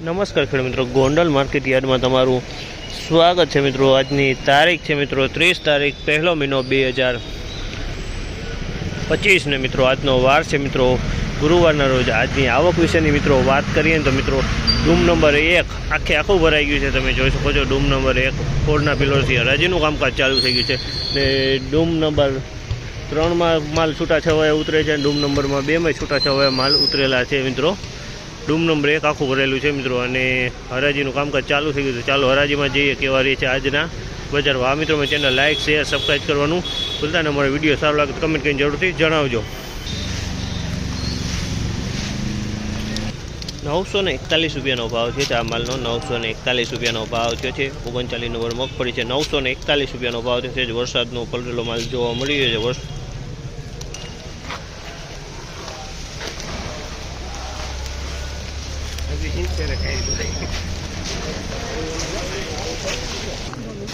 નમસ્કાર ખેડૂત મિત્રો, ગોંડલ માર્કેટ યાર્ડમાં તમારું સ્વાગત છે મિત્રો. આજની તારીખ છે મિત્રો, ત્રીસ તારીખ, પહેલો મહિનો બે હજાર પચીસને મિત્રો, આજનો વાર છે મિત્રો. ગુરુવારના રોજ આજની આવક વિશેની મિત્રો વાત કરીએ તો મિત્રો, ડૂમ નંબર એક આખે આખું ભરાઈ ગયું છે. તમે જોઈ શકો છો, ડૂમ નંબર એક, ફોરના પિલોરથી હરાજીનું કામકાજ ચાલુ થઈ ગયું છે. ને ડૂમ નંબર ત્રણમાં માલ છૂટા છવાયા ઉતરે છે અને ડૂમ નંબરમાં બેમાં છૂટા છવાયા માલ ઉતરેલા છે મિત્રો. ડૂમ નંબર એક આખું ભરેલું છે મિત્રો અને હરાજીનું કામકાજ ચાલુ થઈ ગયું છે. ચાલો હરાજીમાં જઈએ કેવા રહી છે આજના બજારમાં આ મિત્રો ચેનલ લાઇક શેર સબસ્ક્રાઈબ કરવાનું ભૂલતા ને. અમારો વીડિયો સારો લાગે તો કમેન્ટ કરીને જરૂરથી જણાવજો. નવસો ને એકતાલીસ રૂપિયાનો ભાવ છે આ માલનો. નવસો ને એકતાલીસ રૂપિયાનો ભાવ થયો છે. ઓગણચાલીસ નંબર મગફળી છે. નવસો ને એકતાલીસ રૂપિયાનો ભાવ થયો છે. વરસાદનો પલરેલો માલ જોવા મળી રહ્યો છે. વર્ષ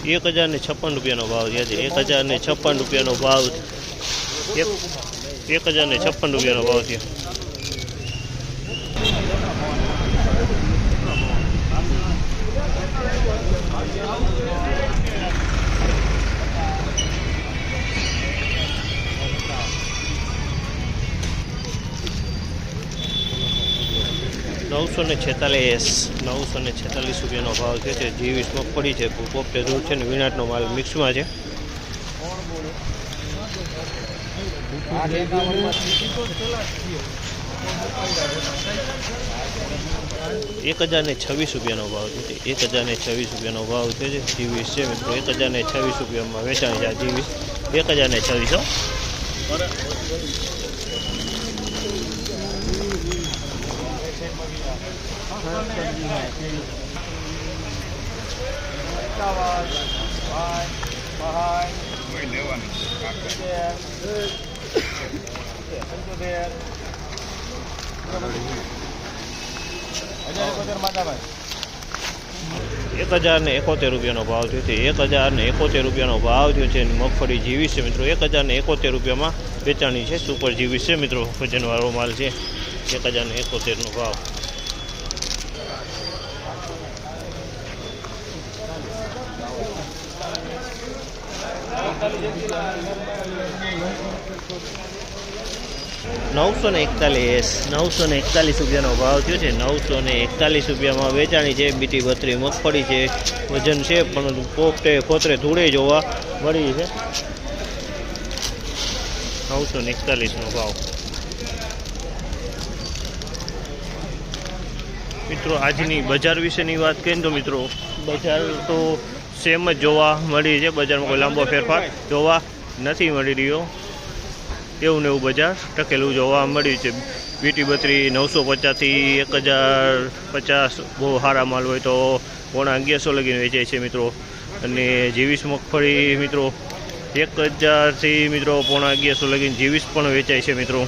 એક હજાર ને છપ્પન રૂપિયાનો ભાવ છે એક હજાર ને છપ્પન રૂપિયાનો ભાવ એક એક હજાર ને છપ્પન રૂપિયાનો ભાવ છે નવસો ને છેતાલીસ નવસો ને છેતાલીસ રૂપિયાનો ભાવ છે. તે જીવીસ મગફળી છે પોપટે દૂર છે ને વિનાટનો માલ મિક્સમાં છે. એક હજાર ને છવ્વીસ રૂપિયાનો ભાવ છે. એક હજાર ને છવ્વીસ રૂપિયાનો ભાવ છે. જે જીવીસ છે મિત્રો. એક હજાર ને છવ્વીસ રૂપિયામાં વેચાણ છે જીવીસ એક હજાર ને છવ્વીસો. એક હજાર ને એકોતેર રૂપિયાનો ભાવ થયો છે. એક હજાર ને એકોતેર રૂપિયાનો ભાવ થયો છે. મગફળી જીવીસ છે મિત્રો. એક હજાર ને એકોતેર રૂપિયામાં વેચાણી છે. સુપર જીવીસ છે મિત્રો. વજનવાળો માલ છે. એક હજાર ને એકોતેરનો ભાવ. નવસો ને એકતાલીસ, નવસો ને એકતાલીસ રૂપિયાનો ભાવ થયો છે. નવસો ને એકતાલીસ રૂપિયામાં વેચાણી છે. બીટી બત્રી મગફળી છે. વજન છે, પણ પોપટે પોતરે ધૂળે જોવા મળી છે. નવસો ને એકતાલીસનો ભાવ. મિત્રો, આજની બજાર વિશેની વાત કરીએ તો મિત્રો, બજાર તો સેમ જ જોવા મળી છે બજારમાં કોઈ લાંબો ફેરફાર જોવા નથી મળી રહ્યો. એવું ને એવું બજાર ટકેલું જોવા મળ્યું છે. બીટી બત્રી નવસો પચાસથી એક હજાર પચાસ બહુ સારા માલ હોય તો પોણા અગિયારસો લગીને વેચાય છે મિત્રો. અને જીવીસ મગફળી મિત્રો એક હજારથી મિત્રો પોણા અગિયારસો લગીને જીવીસ પણ વેચાય છે મિત્રો.